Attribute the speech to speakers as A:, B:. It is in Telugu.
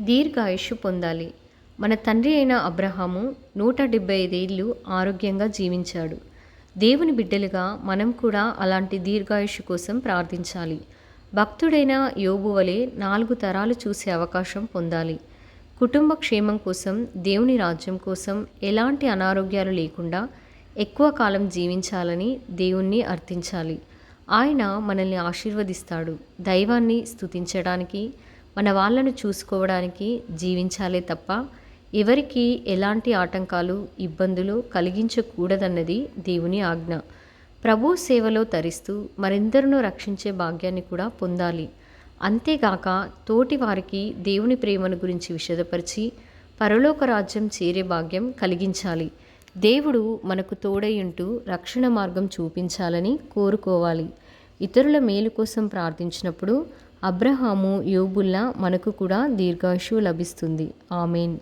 A: దీర్ఘాయుషు పొందాలి. మన తండ్రి అయిన అబ్రహాము నూట డెబ్బై ఐదేళ్ళు ఆరోగ్యంగా జీవించాడు. దేవుని బిడ్డలుగా మనం కూడా అలాంటి దీర్ఘాయుషు కోసం ప్రార్థించాలి. భక్తుడైన యోబు వలె నాలుగు తరాలు చూసే అవకాశం పొందాలి. కుటుంబ క్షేమం కోసం దేవుని రాజ్యం కోసం ఎలాంటి అనారోగ్యాలు లేకుండా ఎక్కువ కాలం జీవించాలని దేవుణ్ణి అర్థించాలి. ఆయన మనల్ని ఆశీర్వదిస్తాడు. దైవాన్ని స్తుతించడానికి మన వాళ్ళను చూసుకోవడానికి జీవించాలే తప్ప ఎవరికి ఎలాంటి ఆటంకాలు ఇబ్బందులు కలిగించకూడదన్నది దేవుని ఆజ్ఞ. ప్రభు సేవలో తరిస్తూ మరెందరినో రక్షించే భాగ్యాన్ని కూడా పొందాలి. అంతేగాక తోటి వారికి దేవుని ప్రేమను గురించి విషదపరిచి పరలోక రాజ్యం చేరే భాగ్యం కలిగించాలి. దేవుడు మనకు తోడయ్యుంటూ రక్షణ మార్గం చూపించాలని కోరుకోవాలి. ఇతరుల మేలు కోసం ప్రార్థించినప్పుడు అబ్రహాము యోబుల్లా మనకు కూడా దీర్ఘాయుషు లభిస్తుంది. ఆమెన్.